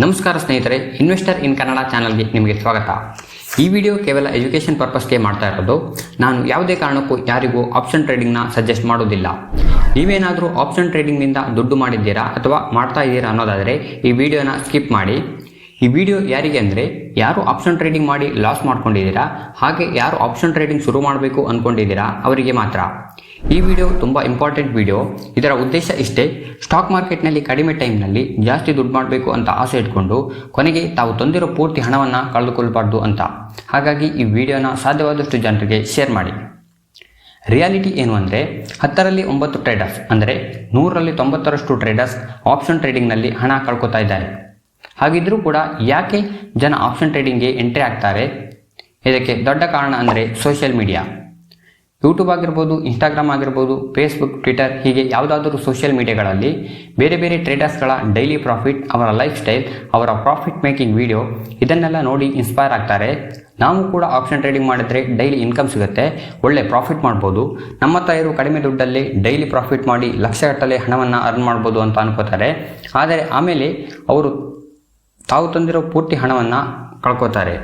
ನಮಸ್ಕಾರ ಸ್ನೇಹಿತರೆ ಇನ್ವೆಸ್ಟರ್ ಇನ್ ಕನ್ನಡ ಚಾನಲ್ಗೆ ನಿಮಗೆ ಸ್ವಾಗತ. ಈ ವಿಡಿಯೋ ಕೇವಲ ಎಜುಕೇಷನ್ ಪರ್ಪಸ್ಗೆ ಮಾಡ್ತಾ ಇರೋದು. ನಾನು ಯಾವುದೇ ಕಾರಣಕ್ಕೂ ಯಾರಿಗೂ ಆಪ್ಷನ್ ಟ್ರೇಡಿಂಗ್ನ ಸಜೆಸ್ಟ್ ಮಾಡೋದಿಲ್ಲ. ನೀವೇನಾದರೂ ಆಪ್ಷನ್ ಟ್ರೇಡಿಂಗ್ನಿಂದ ದುಡ್ಡು ಮಾಡಿದ್ದೀರಾ ಅಥವಾ ಮಾಡ್ತಾ ಇದ್ದೀರಾ ಅನ್ನೋದಾದರೆ ಈ ವಿಡಿಯೋನ ಸ್ಕಿಪ್ ಮಾಡಿ. ಈ ವಿಡಿಯೋ ಯಾರಿಗೆ ಅಂದರೆ, ಯಾರು ಆಪ್ಷನ್ ಟ್ರೇಡಿಂಗ್ ಮಾಡಿ ಲಾಸ್ ಮಾಡ್ಕೊಂಡಿದ್ದೀರಾ, ಹಾಗೆ ಯಾರು ಆಪ್ಷನ್ ಟ್ರೇಡಿಂಗ್ ಶುರು ಮಾಡಬೇಕು ಅಂದ್ಕೊಂಡಿದ್ದೀರಾ ಅವರಿಗೆ ಮಾತ್ರ. ಈ ವಿಡಿಯೋ ತುಂಬ ಇಂಪಾರ್ಟೆಂಟ್ ವಿಡಿಯೋ. ಇದರ ಉದ್ದೇಶ ಇಷ್ಟೇ, ಸ್ಟಾಕ್ ಮಾರ್ಕೆಟ್ನಲ್ಲಿ ಕಡಿಮೆ ಟೈಮ್ನಲ್ಲಿ ಜಾಸ್ತಿ ದುಡ್ಡು ಮಾಡಬೇಕು ಅಂತ ಆಸೆ ಇಟ್ಕೊಂಡು ಕೊನೆಗೆ ತಾವು ತಂದಿರೋ ಪೂರ್ತಿ ಹಣವನ್ನು ಕಳೆದುಕೊಳ್ಬಾರ್ದು ಅಂತ. ಹಾಗಾಗಿ ಈ ವಿಡಿಯೋನ ಸಾಧ್ಯವಾದಷ್ಟು ಜನರಿಗೆ ಶೇರ್ ಮಾಡಿ. ರಿಯಾಲಿಟಿ ಏನು ಅಂದರೆ, ಹತ್ತರಲ್ಲಿ ಒಂಬತ್ತು ಟ್ರೇಡರ್ಸ್ ಅಂದರೆ ನೂರರಲ್ಲಿ ತೊಂಬತ್ತರಷ್ಟು ಟ್ರೇಡರ್ಸ್ ಆಪ್ಷನ್ ಟ್ರೇಡಿಂಗ್ನಲ್ಲಿ ಹಣ ಕಳ್ಕೊತಾ ಇದ್ದಾರೆ. ಹಾಗಿದ್ರೂ ಕೂಡ ಯಾಕೆ ಜನ ಆಪ್ಷನ್ ಟ್ರೇಡಿಂಗ್ಗೆ ಎಂಟ್ರಿ ಆಗ್ತಾರೆ? ಇದಕ್ಕೆ ದೊಡ್ಡ ಕಾರಣ ಅಂದರೆ ಸೋಷಿಯಲ್ ಮೀಡಿಯಾ ಯೂಟ್ಯೂಬ್ ಆಗಿರ್ಬೋದು ಇನ್ಸ್ಟಾಗ್ರಾಮ್ ಆಗಿರ್ಬೋದು ಫೇಸ್ಬುಕ್ ಟ್ವಿಟರ್ ಹೀಗೆ ಯಾವುದಾದ್ರೂ ಸೋಷಿಯಲ್ ಮೀಡಿಯಾಗಳಲ್ಲಿ ಬೇರೆ ಬೇರೆ ಟ್ರೇಡರ್ಸ್ಗಳ ಡೈಲಿ ಪ್ರಾಫಿಟ್ ಅವರ ಲೈಫ್ ಸ್ಟೈಲ್ ಅವರ ಪ್ರಾಫಿಟ್ ಮೇಕಿಂಗ್ ವಿಡಿಯೋ ಇದನ್ನೆಲ್ಲ ನೋಡಿ ಇನ್ಸ್ಪೈರ್ ಆಗ್ತಾರೆ. ನಾವು ಕೂಡ ಆಪ್ಷನ್ ಟ್ರೇಡಿಂಗ್ ಮಾಡಿದ್ರೆ ಡೈಲಿ ಇನ್ಕಮ್ ಸಿಗುತ್ತೆ, ಒಳ್ಳೆ ಪ್ರಾಫಿಟ್ ಮಾಡ್ಬೋದು. ನಮ್ಮ ತಾಯಿಯರು ಕಡಿಮೆ ದುಡ್ಡಲ್ಲಿ ಡೈಲಿ ಪ್ರಾಫಿಟ್ ಮಾಡಿ ಲಕ್ಷಗಟ್ಟಲೆ ಹಣವನ್ನು ಅರ್ನ್ ಮಾಡ್ಬೋದು ಅಂತ ಅನ್ಕೋತಾರೆ. ಆದರೆ ಆಮೇಲೆ ಅವರು ತಾವು ತಂದಿರೋ ಪೂರ್ತಿ ಹಣವನ್ನು ಕಳ್ಕೊತಾರೆ.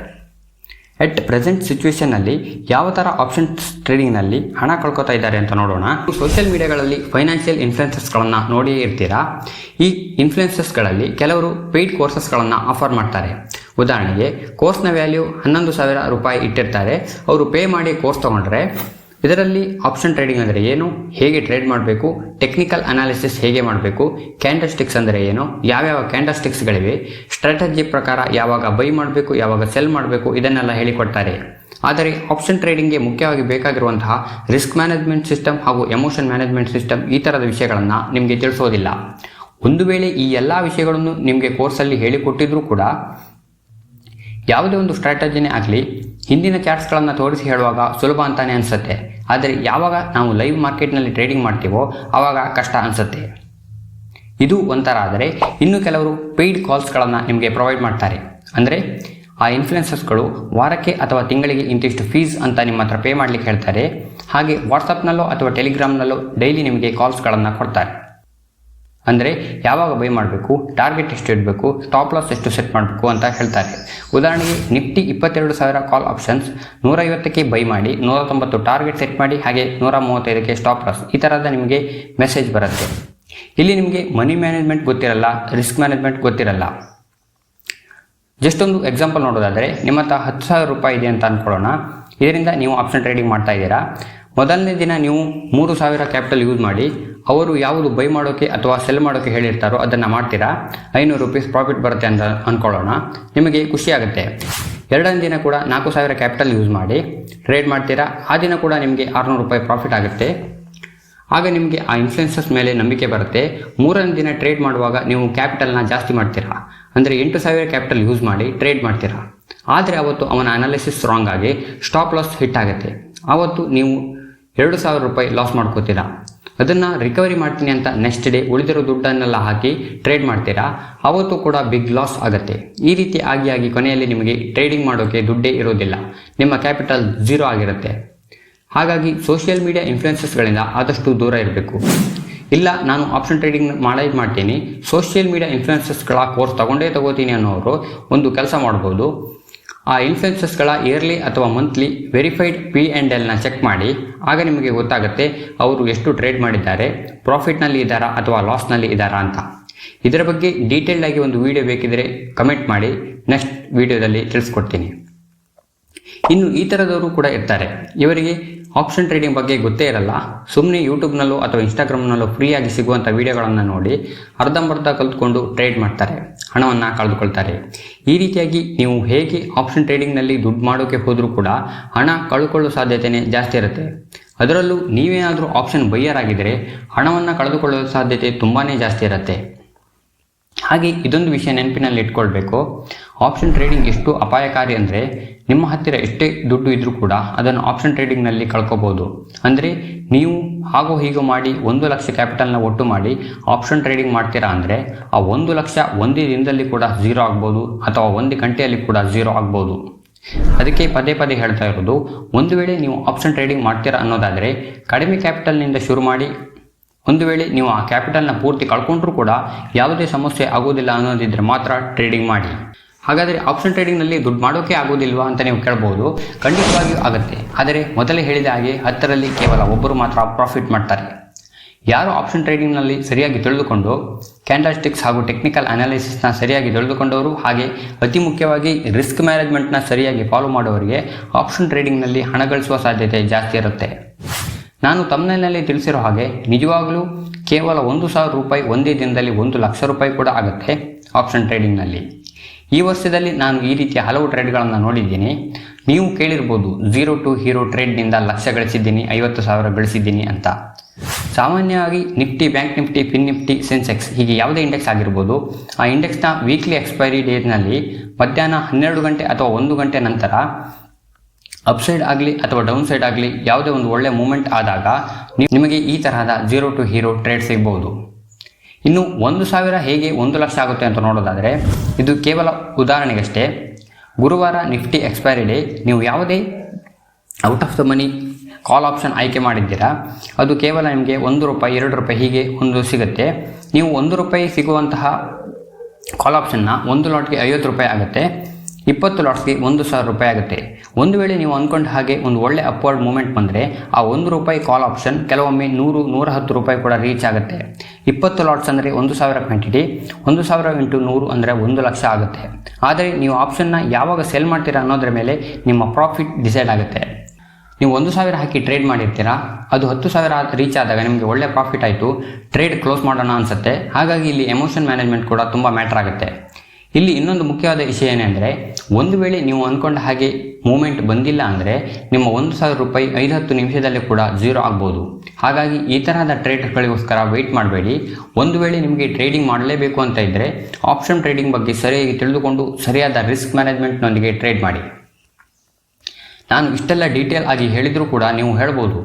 ಎಟ್ ಪ್ರೆಸೆಂಟ್ ಸಿಚುವೇಶನ್ನಲ್ಲಿ ಯಾವ ಥರ ಆಪ್ಷನ್ಸ್ ಟ್ರೇಡಿಂಗ್ನಲ್ಲಿ ಹಣ ಕಳ್ಕೊತಾ ಇದ್ದಾರೆ ಅಂತ ನೋಡೋಣ. ಸೋಷಿಯಲ್ ಮೀಡಿಯಾಗಳಲ್ಲಿ ಫೈನಾನ್ಷಿಯಲ್ ಇನ್ಫ್ಲುಯೆನ್ಸಸ್ಗಳನ್ನು ನೋಡಿ ಇರ್ತೀರಾ? ಈ ಇನ್ಫ್ಲುಯೆನ್ಸಸ್ಗಳಲ್ಲಿ ಕೆಲವರು ಪೇಯ್ಡ್ ಕೋರ್ಸಸ್ಗಳನ್ನು ಆಫರ್ ಮಾಡ್ತಾರೆ. ಉದಾಹರಣೆಗೆ ಕೋರ್ಸ್ನ ವ್ಯಾಲ್ಯೂ ಹನ್ನೊಂದು ಸಾವಿರ ರೂಪಾಯಿ ಇಟ್ಟಿರ್ತಾರೆ. ಅವರು ಪೇ ಮಾಡಿ ಕೋರ್ಸ್ ತೊಗೊಂಡ್ರೆ ಇದರಲ್ಲಿ ಆಪ್ಷನ್ ಟ್ರೇಡಿಂಗ್ ಅಂದರೆ ಏನು, ಹೇಗೆ ಟ್ರೇಡ್ ಮಾಡಬೇಕು ಟೆಕ್ನಿಕಲ್ ಅನಾಲಿಸಿಸ್ ಹೇಗೆ ಮಾಡಬೇಕು ಕ್ಯಾಂಡಲ್ಸ್ಟಿಕ್ಸ್ ಅಂದರೆ ಏನು, ಯಾವ್ಯಾವ ಕ್ಯಾಂಡಲ್ಸ್ಟಿಕ್ಸ್ಗಳಿವೆ ಸ್ಟ್ರಾಟಜಿ ಪ್ರಕಾರ ಯಾವಾಗ ಬೈ ಮಾಡಬೇಕು, ಯಾವಾಗ ಸೆಲ್ ಮಾಡಬೇಕು, ಇದನ್ನೆಲ್ಲ ಹೇಳಿಕೊಡ್ತಾರೆ. ಆದರೆ ಆಪ್ಷನ್ ಟ್ರೇಡಿಂಗ್ಗೆ ಮುಖ್ಯವಾಗಿ ಬೇಕಾಗಿರುವಂತಹ ರಿಸ್ಕ್ ಮ್ಯಾನೇಜ್ಮೆಂಟ್ ಸಿಸ್ಟಮ್ ಹಾಗೂ ಎಮೋಷನ್ ಮ್ಯಾನೇಜ್ಮೆಂಟ್ ಸಿಸ್ಟಮ್ ಈ ಥರದ ವಿಷಯಗಳನ್ನು ನಿಮಗೆ ತಿಳಿಸೋದಿಲ್ಲ. ಒಂದು ವೇಳೆ ಈ ಎಲ್ಲ ವಿಷಯಗಳನ್ನು ನಿಮಗೆ ಕೋರ್ಸಲ್ಲಿ ಹೇಳಿಕೊಟ್ಟಿದ್ರೂ ಕೂಡ, ಯಾವುದೇ ಒಂದು ಸ್ಟ್ರಾಟಜಿನೇ ಆಗಲಿ ಹಿಂದಿನ ಚಾರ್ಟ್ಸ್ಗಳನ್ನು ತೋರಿಸಿ ಹೇಳುವಾಗ ಸುಲಭ ಅಂತಾನೆ ಅನಿಸುತ್ತೆ. ಆದರೆ ಯಾವಾಗ ನಾವು ಲೈವ್ ಮಾರ್ಕೆಟ್ನಲ್ಲಿ ಟ್ರೇಡಿಂಗ್ ಮಾಡ್ತೀವೋ ಆವಾಗ ಕಷ್ಟ ಅನಿಸುತ್ತೆ. ಇದು ಒಂಥರ ಆದರೆ ಇನ್ನು ಕೆಲವರು ಪೇಯ್ಡ್ ಕಾಲ್ಸ್ಗಳನ್ನು ನಿಮಗೆ ಪ್ರೊವೈಡ್ ಮಾಡ್ತಾರೆ. ಅಂದರೆ ಆ ಇನ್ಫ್ಲುಯೆನ್ಸಸ್ಗಳು ವಾರಕ್ಕೆ ಅಥವಾ ತಿಂಗಳಿಗೆ ಇಂತಿಷ್ಟು ಫೀಸ್ ಅಂತ ನಿಮ್ಮ ಹತ್ರ ಪೇ ಮಾಡಲಿಕ್ಕೆ ಹೇಳ್ತಾರೆ. ಹಾಗೆ ವಾಟ್ಸಪ್ನಲ್ಲೋ ಅಥವಾ ಟೆಲಿಗ್ರಾಮ್ನಲ್ಲೋ ಡೈಲಿ ನಿಮಗೆ ಕಾಲ್ಸ್ಗಳನ್ನು ಕೊಡ್ತಾರೆ. ಅಂದರೆ ಯಾವಾಗ ಬೈ ಮಾಡಬೇಕು ಟಾರ್ಗೆಟ್ ಎಷ್ಟು ಇಡಬೇಕು ಸ್ಟಾಪ್ ಲಾಸ್ ಎಷ್ಟು ಸೆಟ್ ಮಾಡಬೇಕು ಅಂತ ಹೇಳ್ತಾರೆ. ಉದಾಹರಣೆಗೆ ನಿಫ್ಟಿ ಇಪ್ಪತ್ತೆರಡು ಸಾವಿರ ಕಾಲ್ ಆಪ್ಷನ್ಸ್ ನೂರೈವತ್ತಕ್ಕೆ ಬೈ ಮಾಡಿ ನೂರ ತೊಂಬತ್ತು ಟಾರ್ಗೆಟ್ ಸೆಟ್ ಮಾಡಿ, ಹಾಗೆ ನೂರ ಮೂವತ್ತೈದಕ್ಕೆ ಸ್ಟಾಪ್ ಲಾಸ್ ಈ ಥರದ ನಿಮಗೆ ಮೆಸೇಜ್ ಬರುತ್ತೆ. ಇಲ್ಲಿ ನಿಮಗೆ ಮನಿ ಮ್ಯಾನೇಜ್ಮೆಂಟ್ ಗೊತ್ತಿರಲ್ಲ ರಿಸ್ಕ್ ಮ್ಯಾನೇಜ್ಮೆಂಟ್ ಗೊತ್ತಿರಲ್ಲ. ಜಸ್ಟ್ ಒಂದು ಎಕ್ಸಾಂಪಲ್ ನೋಡೋದಾದರೆ ನಿಮ್ಮ ಹತ್ರ ಹತ್ತು ಸಾವಿರ ರೂಪಾಯಿ ಇದೆ ಅಂತ ಅಂದ್ಕೊಳ್ಳೋಣ ಇದರಿಂದ ನೀವು ಆಪ್ಷನ್ ಟ್ರೇಡಿಂಗ್ ಮಾಡ್ತಾ ಇದ್ದೀರಾ. ಮೊದಲನೇ ದಿನ ನೀವು ಮೂರು ಸಾವಿರ ಕ್ಯಾಪಿಟಲ್ ಯೂಸ್ ಮಾಡಿ ಅವರು ಯಾವುದು ಬೈ ಮಾಡೋಕ್ಕೆ ಅಥವಾ ಸೆಲ್ ಮಾಡೋಕ್ಕೆ ಹೇಳಿರ್ತಾರೋ ಅದನ್ನು ಮಾಡ್ತೀರಾ? ಐನೂರು ರುಪೀಸ್ ಪ್ರಾಫಿಟ್ ಬರುತ್ತೆ ಅಂತ ಅಂದ್ಕೊಳ್ಳೋಣ ನಿಮಗೆ ಖುಷಿ ಆಗುತ್ತೆ. ಎರಡನೇ ದಿನ ಕೂಡ ನಾಲ್ಕು ಸಾವಿರ ಕ್ಯಾಪಿಟಲ್ ಯೂಸ್ ಮಾಡಿ ಟ್ರೇಡ್ ಮಾಡ್ತೀರಾ? ಆ ದಿನ ಕೂಡ ನಿಮಗೆ ಆರುನೂರು ರೂಪಾಯಿ ಪ್ರಾಫಿಟ್ ಆಗುತ್ತೆ. ಆಗ ನಿಮಗೆ ಆ ಇನ್ಫ್ಲುಯೆನ್ಸಸ್ ಮೇಲೆ ನಂಬಿಕೆ ಬರುತ್ತೆ. ಮೂರನೇ ದಿನ ಟ್ರೇಡ್ ಮಾಡುವಾಗ ನೀವು ಕ್ಯಾಪಿಟಲ್ನ ಜಾಸ್ತಿ ಮಾಡ್ತೀರಾ? ಅಂದರೆ ಎಂಟು ಸಾವಿರ ಕ್ಯಾಪಿಟಲ್ ಯೂಸ್ ಮಾಡಿ ಟ್ರೇಡ್ ಮಾಡ್ತೀರಾ? ಆದರೆ ಅವತ್ತು ಅವನ ಅನಾಲಿಸಿಸ್ ಸ್ಟ್ರಾಂಗ್ ಆಗಿ ಸ್ಟಾಪ್ ಲಾಸ್ ಹಿಟ್ ಆಗುತ್ತೆ. ಆವತ್ತು ನೀವು ಎರಡು ಸಾವಿರ ರೂಪಾಯಿ ಲಾಸ್ ಮಾಡ್ಕೋತೀರಾ? ಅದನ್ನು ರಿಕವರಿ ಮಾಡ್ತೀನಿ ಅಂತ ನೆಕ್ಸ್ಟ್ ಡೇ ಉಳಿದಿರೋ ದುಡ್ಡನ್ನೆಲ್ಲ ಹಾಕಿ ಟ್ರೇಡ್ ಮಾಡ್ತೀರಾ? ಅವತ್ತು ಕೂಡ ಬಿಗ್ ಲಾಸ್ ಆಗುತ್ತೆ. ಈ ರೀತಿ ಆಗಿ ಆಗಿ ಕೊನೆಯಲ್ಲಿ ನಿಮಗೆ ಟ್ರೇಡಿಂಗ್ ಮಾಡೋಕ್ಕೆ ದುಡ್ಡೇ ಇರೋದಿಲ್ಲ. ನಿಮ್ಮ ಕ್ಯಾಪಿಟಲ್ ಝೀರೋ ಆಗಿರುತ್ತೆ. ಹಾಗಾಗಿ ಸೋಷಿಯಲ್ ಮೀಡಿಯಾ ಇನ್ಫ್ಲುಯೆನ್ಸಸ್ಗಳಿಂದ ಆದಷ್ಟು ದೂರ ಇರಬೇಕು. ಇಲ್ಲ, ನಾನು ಆಪ್ಷನ್ ಟ್ರೇಡಿಂಗ್ ಮಾಡೇ ಮಾಡ್ತೀನಿ. ಸೋಷಿಯಲ್ ಮೀಡಿಯಾ ಇನ್ಫ್ಲುಯೆನ್ಸಸ್ಗಳ ಕೋರ್ಸ್ ತಗೊಂಡೇ ತಗೋತೀನಿ ಅನ್ನೋರು ಒಂದು ಕೆಲಸ ಮಾಡ್ಬೋದು. ಆ ಇನ್ಫ್ಲುಯೆನ್ಸಸ್ಗಳ ಇಯರ್ಲಿ ಅಥವಾ ಮಂತ್ಲಿ ವೆರಿಫೈಡ್ ಪಿ ಆ್ಯಂಡ್ ಎಲ್ನ ಚೆಕ್ ಮಾಡಿ, ಆಗ ನಿಮಗೆ ಗೊತ್ತಾಗುತ್ತೆ ಅವರು ಎಷ್ಟು ಟ್ರೇಡ್ ಮಾಡಿದ್ದಾರೆ ಪ್ರಾಫಿಟ್ನಲ್ಲಿ ಇದ್ದಾರಾ ಅಥವಾ ಲಾಸ್ನಲ್ಲಿ ಇದ್ದಾರಾ ಅಂತ. ಇದರ ಬಗ್ಗೆ ಡೀಟೇಲ್ಡ್ ಆಗಿ ಒಂದು ವಿಡಿಯೋ ಬೇಕಿದ್ರೆ ಕಮೆಂಟ್ ಮಾಡಿ ನೆಕ್ಸ್ಟ್ ವಿಡಿಯೋದಲ್ಲಿ ತಿಳಿಸ್ಕೊಡ್ತೀನಿ. ಇನ್ನು ಈ ಥರದವರು ಕೂಡ ಇರ್ತಾರೆ. ಇವರಿಗೆ ಆಪ್ಷನ್ ಟ್ರೇಡಿಂಗ್ ಬಗ್ಗೆ ಗೊತ್ತೇ ಇರಲ್ಲ. ಸುಮ್ಮನೆ ಯೂಟ್ಯೂಬ್ನಲ್ಲೂ ಅಥವಾ ಇನ್ಸ್ಟಾಗ್ರಾಮ್ನಲ್ಲೂ ಫ್ರೀಯಾಗಿ ಸಿಗುವಂಥ ವಿಡಿಯೋಗಳನ್ನು ನೋಡಿ ಅರ್ಧಂಬರ್ಧ ಕಲ್ತ್ಕೊಂಡು ಟ್ರೇಡ್ ಮಾಡ್ತಾರೆ, ಹಣವನ್ನು ಕಳೆದುಕೊಳ್ತಾರೆ. ಈ ರೀತಿಯಾಗಿ ನೀವು ಹೇಗೆ ಆಪ್ಷನ್ ಟ್ರೇಡಿಂಗ್ನಲ್ಲಿ ದುಡ್ಡು ಮಾಡೋಕ್ಕೆ ಹೋದರೂ ಕೂಡ ಹಣ ಕಳ್ಕೊಳ್ಳೋ ಸಾಧ್ಯತೆಯೇ ಜಾಸ್ತಿ ಇರುತ್ತೆ. ಅದರಲ್ಲೂ ನೀವೇನಾದರೂ ಆಪ್ಷನ್ ಬೈಯರ್ ಆಗಿದ್ದರೆ ಹಣವನ್ನು ಕಳೆದುಕೊಳ್ಳೋ ಸಾಧ್ಯತೆ ತುಂಬಾ ಜಾಸ್ತಿ ಇರುತ್ತೆ. ಹಾಗೆ ಇದೊಂದು ವಿಷಯ ನೆನಪಿನಲ್ಲಿ ಇಟ್ಕೊಳ್ಬೇಕು. ಆಪ್ಷನ್ ಟ್ರೇಡಿಂಗ್ ಎಷ್ಟು ಅಪಾಯಕಾರಿ ಅಂದರೆ ನಿಮ್ಮ ಹತ್ತಿರ ಎಷ್ಟೇ ದುಡ್ಡು ಇದ್ದರೂ ಕೂಡ ಅದನ್ನು ಆಪ್ಷನ್ ಟ್ರೇಡಿಂಗ್ನಲ್ಲಿ ಕಳ್ಕೊಬೋದು. ಅಂದರೆ ನೀವು ಹಾಗೋ ಹೀಗೋ ಮಾಡಿ ಒಂದು ಲಕ್ಷ ಕ್ಯಾಪಿಟಲ್ನ ಒಟ್ಟು ಮಾಡಿ ಆಪ್ಷನ್ ಟ್ರೇಡಿಂಗ್ ಮಾಡ್ತೀರಾ ಅಂದರೆ ಆ ಒಂದು ಲಕ್ಷ ಒಂದೇ ದಿನದಲ್ಲಿ ಕೂಡ ಝೀರೋ ಆಗ್ಬೋದು ಅಥವಾ ಒಂದು ಗಂಟೆಯಲ್ಲಿ ಕೂಡ ಝೀರೋ ಆಗ್ಬೋದು. ಅದಕ್ಕೆ ಪದೇ ಪದೇ ಹೇಳ್ತಾ ಇರೋದು, ಒಂದು ವೇಳೆ ನೀವು ಆಪ್ಷನ್ ಟ್ರೇಡಿಂಗ್ ಮಾಡ್ತೀರಾ ಅನ್ನೋದಾದರೆ ಕಡಿಮೆ ಕ್ಯಾಪಿಟಲ್ನಿಂದ ಶುರು ಮಾಡಿ ಒಂದು ವೇಳೆ ನೀವು ಆ ಕ್ಯಾಪಿಟಲ್ನ ಪೂರ್ತಿ ಕಳ್ಕೊಂಡ್ರೂ ಕೂಡ ಯಾವುದೇ ಸಮಸ್ಯೆ ಆಗೋದಿಲ್ಲ ಅನ್ನೋದಿದ್ರೆ ಮಾತ್ರ ಟ್ರೇಡಿಂಗ್ ಮಾಡಿ. ಹಾಗಾದರೆ ಆಪ್ಷನ್ ಟ್ರೇಡಿಂಗ್ನಲ್ಲಿ ದುಡ್ಡು ಮಾಡೋಕೆ ಆಗೋದಿಲ್ವಾ ಅಂತ ನೀವು ಕೇಳ್ಬೋದು. ಖಂಡಿತವಾಗಿಯೂ ಆಗುತ್ತೆ. ಆದರೆ ಮೊದಲೇ ಹೇಳಿದ ಹಾಗೆ ಹತ್ತರಲ್ಲಿ ಕೇವಲ ಒಬ್ಬರು ಮಾತ್ರ ಪ್ರಾಫಿಟ್ ಮಾಡ್ತಾರೆ. ಯಾರು ಆಪ್ಷನ್ ಟ್ರೇಡಿಂಗ್ನಲ್ಲಿ ಸರಿಯಾಗಿ ತಿಳಿದುಕೊಂಡು ಕ್ಯಾಂಡಲ್ಸ್ಟಿಕ್ಸ್ ಹಾಗೂ ಟೆಕ್ನಿಕಲ್ ಅನಾಲಿಸಿಸ್ನ ಸರಿಯಾಗಿ ತಿಳಿದುಕೊಂಡವರು ಹಾಗೆ ಅತಿ ಮುಖ್ಯವಾಗಿ ರಿಸ್ಕ್ ಮ್ಯಾನೇಜ್ಮೆಂಟ್ನ ಸರಿಯಾಗಿ ಫಾಲೋ ಮಾಡುವವರಿಗೆ ಆಪ್ಷನ್ ಟ್ರೇಡಿಂಗ್ನಲ್ಲಿ ಹಣ ಗಳಿಸುವ ಸಾಧ್ಯತೆ ಜಾಸ್ತಿ ಇರುತ್ತೆ. ನಾನು ತಮ್ಮನಲ್ಲಿ ತಿಳಿಸಿರೋ ಹಾಗೆ ನಿಜವಾಗಲೂ ಕೇವಲ ಒಂದು ಸಾವಿರ ರೂಪಾಯಿ ಒಂದೇ ದಿನದಲ್ಲಿ ಒಂದು ಲಕ್ಷ ರೂಪಾಯಿ ಕೂಡ ಆಗುತ್ತೆ ಆಪ್ಷನ್ ಟ್ರೇಡಿಂಗ್ನಲ್ಲಿ. ಈ ವರ್ಷದಲ್ಲಿ ನಾನು ಈ ರೀತಿಯ ಹಲವು ಟ್ರೇಡ್ಗಳನ್ನು ನೋಡಿದ್ದೀನಿ. ನೀವು ಕೇಳಿರ್ಬೋದು ಝೀರೋ ಟು ಹೀರೋ ಟ್ರೇಡ್ನಿಂದ ಲಕ್ಷ ಗಳಿಸಿದ್ದೀನಿ, ಐವತ್ತು ಸಾವಿರ ಗಳಿಸಿದ್ದೀನಿ ಅಂತ. ಸಾಮಾನ್ಯವಾಗಿ Nifty, bank Nifty, fin Nifty, Sensex ಹೀಗೆ ಯಾವುದೇ ಇಂಡೆಕ್ಸ್ ಆಗಿರ್ಬೋದು. ಆ ಇಂಡೆಕ್ಸ್ನ ವೀಕ್ಲಿ ಎಕ್ಸ್ಪೈರಿ ಡೇಟ್ನಲ್ಲಿ ಮಧ್ಯಾಹ್ನ ಹನ್ನೆರಡು ಗಂಟೆ ಅಥವಾ ಒಂದು ಗಂಟೆ ನಂತರ ಅಪ್ಸೈಡ್ ಆಗಲಿ ಅಥವಾ ಡೌನ್ ಸೈಡ್ ಆಗಲಿ ಯಾವುದೇ ಒಂದು ಒಳ್ಳೆಯ ಮೂಮೆಂಟ್ ಆದಾಗ ನಿಮಗೆ ಈ ತರಹದ ಜೀರೋ ಟು ಹೀರೋ ಟ್ರೇಡ್ ಸಿಗ್ಬೋದು. ಇನ್ನು ಒಂದು ಸಾವಿರ ಹೇಗೆ ಒಂದು ಲಕ್ಷ ಆಗುತ್ತೆ ಅಂತ ನೋಡೋದಾದರೆ, ಇದು ಕೇವಲ ಉದಾಹರಣೆಗಷ್ಟೇ. ಗುರುವಾರ ನಿಫ್ಟಿ ಎಕ್ಸ್ಪೈರಿ ಡೇ ನೀವು ಯಾವುದೇ out of the money call option ಆಯ್ಕೆ ಮಾಡಿದ್ದೀರಾ, ಅದು ಕೇವಲ ನಿಮಗೆ ಒಂದು ರೂಪಾಯಿ, ಎರಡು ರೂಪಾಯಿ ಹೀಗೆ ಒಂದು ಸಿಗುತ್ತೆ. ನೀವು ಒಂದು ರೂಪಾಯಿ ಸಿಗುವಂತಹ ಕಾಲ್ ಆಪ್ಷನ್ನ ಒಂದು ಲಾಟ್ಗೆ ಐವತ್ತು ರೂಪಾಯಿ ಆಗುತ್ತೆ. ಇಪ್ಪತ್ತು ಲಾಟ್ಸ್ಗೆ ಒಂದು ಸಾವಿರ ರೂಪಾಯಿ ಆಗುತ್ತೆ. ಒಂದು ವೇಳೆ ನೀವು ಅಂದ್ಕೊಂಡ ಹಾಗೆ ಒಂದು ಒಳ್ಳೆ ಅಪ್ವರ್ಡ್ ಮೂಮೆಂಟ್ ಬಂದರೆ, ಆ ಒಂದು ರೂಪಾಯಿ ಕಾಲ್ ಆಪ್ಷನ್ ಕೆಲವೊಮ್ಮೆ ನೂರು ನೂರ ಹತ್ತು ರೂಪಾಯಿ ಕೂಡ ರೀಚ್ ಆಗುತ್ತೆ. ಇಪ್ಪತ್ತು ಲಾಟ್ಸ್ ಅಂದರೆ ಒಂದು ಸಾವಿರ ಕ್ವಾಂಟಿಟಿ ಒಂದು ಸಾವಿರ ಇಂಟು ನೂರು ಅಂದರೆ ಒಂದು ಲಕ್ಷ ಆಗುತ್ತೆ. ಆದರೆ ನೀವು ಆಪ್ಷನ್ನ ಯಾವಾಗ ಸೆಲ್ ಮಾಡ್ತೀರಾ ಅನ್ನೋದ್ರ ಮೇಲೆ ನಿಮ್ಮ ಪ್ರಾಫಿಟ್ ಡಿಸೈಡ್ ಆಗುತ್ತೆ. ನೀವು ಒಂದು ಸಾವಿರ ಹಾಕಿ ಟ್ರೇಡ್ ಮಾಡಿರ್ತೀರಾ, ಅದು ಹತ್ತು ಸಾವಿರ ರೀಚ್ ಆದಾಗ ನಿಮಗೆ ಒಳ್ಳೆ ಪ್ರಾಫಿಟ್ ಆಯಿತು ಟ್ರೇಡ್ ಕ್ಲೋಸ್ ಮಾಡೋಣ ಅನಿಸುತ್ತೆ. ಹಾಗಾಗಿ ಇಲ್ಲಿ ಎಮೋಷನ್ ಮ್ಯಾನೇಜ್ಮೆಂಟ್ ಕೂಡ ತುಂಬ ಮ್ಯಾಟ್ರ್ ಆಗುತ್ತೆ. ಇಲ್ಲಿ ಇನ್ನೊಂದು ಮುಖ್ಯವಾದ ವಿಷಯ ಏನೆಂದರೆ, ಒಂದು ವೇಳೆ ನೀವು ಅಂದ್ಕೊಂಡ ಹಾಗೆ ಮೂಮೆಂಟ್ ಬಂದಿಲ್ಲ ಅಂದರೆ, ನಿಮ್ಮ ಒಂದು ಸಾವಿರ ರೂಪಾಯಿ ಐದು ಹತ್ತು ನಿಮಿಷದಲ್ಲೇ ಕೂಡ ಜೀರೋ ಆಗ್ಬೋದು. ಹಾಗಾಗಿ ಈ ತರಹದ ಟ್ರೇಡರ್ಗಳಿಗೋಸ್ಕರ ವೆಯ್ಟ್ ಮಾಡಬೇಡಿ. ಒಂದು ವೇಳೆ ನಿಮಗೆ ಟ್ರೇಡಿಂಗ್ ಮಾಡಲೇಬೇಕು ಅಂತ ಇದ್ದರೆ ಆಪ್ಷನ್ ಟ್ರೇಡಿಂಗ್ ಬಗ್ಗೆ ಸರಿಯಾಗಿ ತಿಳಿದುಕೊಂಡು, ಸರಿಯಾದ ರಿಸ್ಕ್ ಮ್ಯಾನೇಜ್ಮೆಂಟ್ನೊಂದಿಗೆ ಟ್ರೇಡ್ ಮಾಡಿ. ನಾನು ಇಷ್ಟೆಲ್ಲ ಡೀಟೇಲ್ ಆಗಿ ಹೇಳಿದರೂ ಕೂಡ ನೀವು ಹೇಳ್ಬೋದು.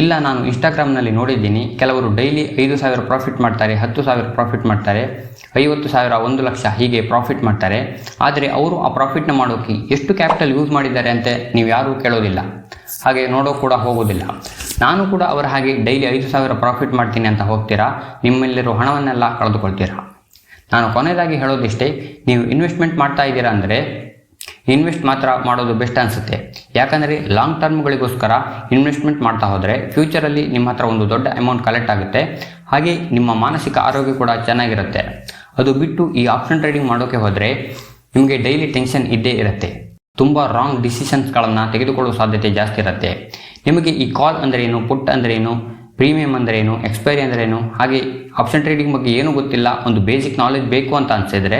ಇಲ್ಲ, ನಾನು ಇನ್ಸ್ಟಾಗ್ರಾಮ್ನಲ್ಲಿ ನೋಡಿದ್ದೀನಿ. ಕೆಲವರು ಡೈಲಿ ಐದು ಸಾವಿರ ಪ್ರಾಫಿಟ್ ಮಾಡ್ತಾರೆ, ಹತ್ತು ಸಾವಿರ ಪ್ರಾಫಿಟ್ ಮಾಡ್ತಾರೆ, ಐವತ್ತು ಸಾವಿರ, ಒಂದು ಲಕ್ಷ ಹೀಗೆ ಪ್ರಾಫಿಟ್ ಮಾಡ್ತಾರೆ. ಆದರೆ ಅವರು ಆ ಪ್ರಾಫಿಟ್ನ ಮಾಡೋಕ್ಕೆ ಎಷ್ಟು ಕ್ಯಾಪಿಟಲ್ ಯೂಸ್ ಮಾಡಿದ್ದಾರೆ ಅಂತ ನೀವು ಯಾರೂ ಕೇಳೋದಿಲ್ಲ. ಹಾಗೆ ನೋಡೋ ಕೂಡ ಹೋಗೋದಿಲ್ಲ. ನಾನು ಕೂಡ ಅವರ ಹಾಗೆ ಡೈಲಿ ಐದು ಸಾವಿರ ಪ್ರಾಫಿಟ್ ಮಾಡ್ತೀನಿ ಅಂತ ಹೋಗ್ತೀರಾ? ನಿಮ್ಮಲ್ಲಿರೋ ಹಣವನ್ನೆಲ್ಲ ಕಳೆದುಕೊಳ್ತೀರಾ? ನಾನು ಕೊನೆಯದಾಗಿ ಹೇಳೋದಿಷ್ಟೇ, ನೀವು ಇನ್ವೆಸ್ಟ್ಮೆಂಟ್ ಮಾಡ್ತಾ ಇದ್ದೀರಾ ಅಂದರೆ ಇನ್ವೆಸ್ಟ್ ಮಾತ್ರ ಮಾಡೋದು ಬೆಸ್ಟ್ ಅನಿಸುತ್ತೆ. ಯಾಕಂದರೆ ಲಾಂಗ್ ಟರ್ಮ್ಗಳಿಗೋಸ್ಕರ ಇನ್ವೆಸ್ಟ್ಮೆಂಟ್ ಮಾಡ್ತಾ ಹೋದರೆ ಫ್ಯೂಚರಲ್ಲಿ ನಿಮ್ಮ ಹತ್ರ ಒಂದು ದೊಡ್ಡ ಅಮೌಂಟ್ ಕಲೆಕ್ಟ್ ಆಗುತ್ತೆ. ಹಾಗೆ ನಿಮ್ಮ ಮಾನಸಿಕ ಆರೋಗ್ಯ ಕೂಡ ಚೆನ್ನಾಗಿರುತ್ತೆ. ಅದು ಬಿಟ್ಟು ಈ ಆಪ್ಷನ್ ಟ್ರೇಡಿಂಗ್ ಮಾಡೋಕ್ಕೆ ಹೋದರೆ ನಿಮಗೆ ಡೈಲಿ ಟೆನ್ಷನ್ ಇದ್ದೇ ಇರುತ್ತೆ. ತುಂಬ ರಾಂಗ್ ಡಿಸಿಷನ್ಸ್ಗಳನ್ನು ತೆಗೆದುಕೊಳ್ಳುವ ಸಾಧ್ಯತೆ ಜಾಸ್ತಿ ಇರುತ್ತೆ. ನಿಮಗೆ ಈ ಕಾಲ್ ಅಂದರೆ ಏನು ಪುಟ್ ಅಂದರೆ ಏನು ಪ್ರೀಮಿಯಂ ಅಂದರೆ ಏನು ಎಕ್ಸ್ಪೈರಿ ಅಂದರೆ ಏನು, ಹಾಗೆ ಆಪ್ಷನ್ ಟ್ರೇಡಿಂಗ್ ಬಗ್ಗೆ ಏನೂ ಗೊತ್ತಿಲ್ಲ, ಒಂದು ಬೇಸಿಕ್ ನಾಲೆಜ್ ಬೇಕು ಅಂತ ಅನಿಸಿದರೆ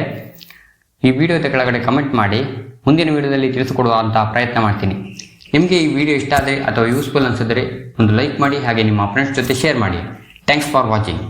ಈ ವಿಡಿಯೋದ ಕೆಳಗಡೆ ಕಮೆಂಟ್ ಮಾಡಿ. ಮುಂದಿನ ವಿಡಿಯೋದಲ್ಲಿ ತಿಳಿಸಿಕೊಡುವಂಥ ಪ್ರಯತ್ನ ಮಾಡ್ತೀನಿ. ನಿಮಗೆ ಈ ವಿಡಿಯೋ ಇಷ್ಟ ಆದರೆ ಅಥವಾ ಯೂಸ್ಫುಲ್ ಅನಿಸಿದರೆ ಒಂದು ಲೈಕ್ ಮಾಡಿ ಹಾಗೆ ನಿಮ್ಮ ಫ್ರೆಂಡ್ಸ್ ಜೊತೆ ಶೇರ್ ಮಾಡಿ. Thanks for watching